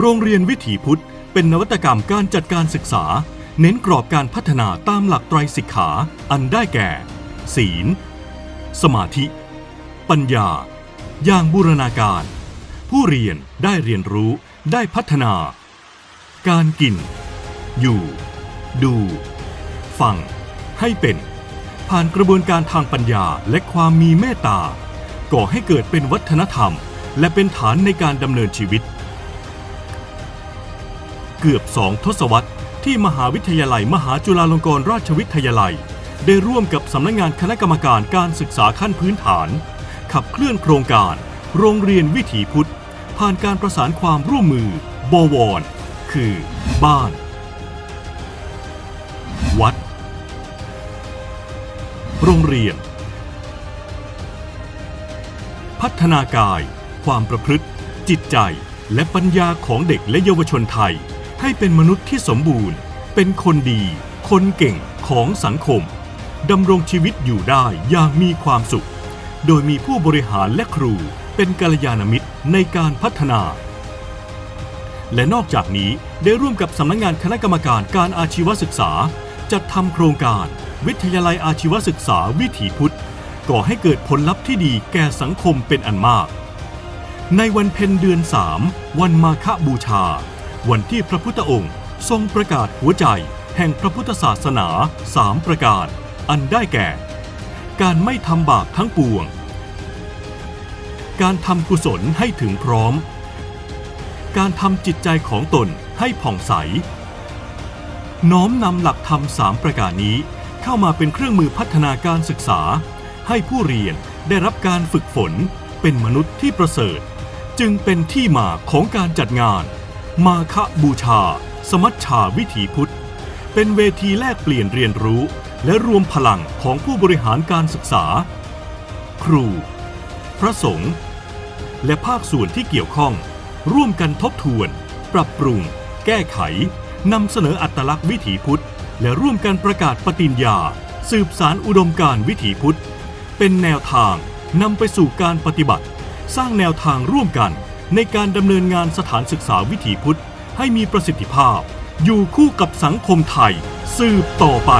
โรงเรียนวิถีพุทธ เป็นนวัตกรรมการจัดการศึกษา เน้นกรอบการพัฒนาตามหลักไตรสิกขา อันได้แก่ ศีล สมาธิ ปัญญา อย่างบูรณาการ ผู้เรียนได้เรียนรู้ได้พัฒนา การกิน อยู่ ดู ฟัง ให้เป็น ผ่านกระบวนการทางปัญญาและความมีเมตตา ก่อให้เกิดเป็นวัฒนธรรม และเป็นฐานในการดำเนินชีวิต เกือบสองทศวรรษที่มหาวิทยาลัย มหาจุฬาลงกรณราชวิทยาลัย ได้ร่วมกับสำนักงานคณะกรรมการการศึกษาขั้นพื้นฐาน ขับเคลื่อนโครงการ โรงเรียนวิถีพุทธ ผ่านการประสานความร่วมมือ บวร คือ บ้าน วัด โรงเรียน พัฒนากาย ความประพฤติ จิตใจ และปัญญาของเด็กและเยาวชนไทย ให้เป็นมนุษย์ที่สมบูรณ์ เป็นคนดี คนเก่งของสังคมดำรงชีวิตอยู่ได้อย่างมีความสุข โดยมีผู้บริหารและครูเป็นกัลยาณมิตรในการพัฒนา และนอกจากนี้ได้ร่วมกับสำนักงานคณะกรรมการการอาชีวศึกษา จัดทำโครงการ วิทยาลัยอาชีวศึกษาวิถีพุทธ ก่อให้เกิดผลลัพธ์ที่ดีแก่สังคมเป็นอันมาก ในวันเพ็ญเดือนสามวันมาฆบูชา วันที่พระพุทธองค์ ทรงประกาศหัวใจแห่งพระพุทธศาสนาสามประการ อันได้แก่ การไม่ทำบาปทั้งปวง การทำกุศลให้ถึงพร้อม การทำจิตใจของตนให้ผ่องใส น้อมนำหลักธรรมสามประการนี้ เข้ามาเป็นเครื่องมือพัฒนาการศึกษา ให้ผู้เรียนได้รับการฝึกฝนเป็นมนุษย์ที่ประเสริฐ จึงเป็นที่มาของการจัดงาน มาคบูชา สมัชชาวิถีพุทธ เป็นเวทีแลกเปลี่ยนเรียนรู้ และรวมพลังของผู้บริหารการศึกษา ครู พระสงฆ์และภาคส่วนที่เกี่ยวข้อง ร่วมกันทบทวน ปรับปรุง แก้ไขนำเสนออัตลักษณ์วิถีพุทธ และร่วมกันประกาศปฏิญญา สืบสารอุดมการวิถีพุทธ เป็นแนวทางนำไปสู่การปฏิบัติ สร้างแนวทางร่วมกัน ในการดำเนินงานสถานศึกษาวิถีพุทธให้มีประสิทธิภาพ อยู่คู่กับสังคมไทยสืบต่อไป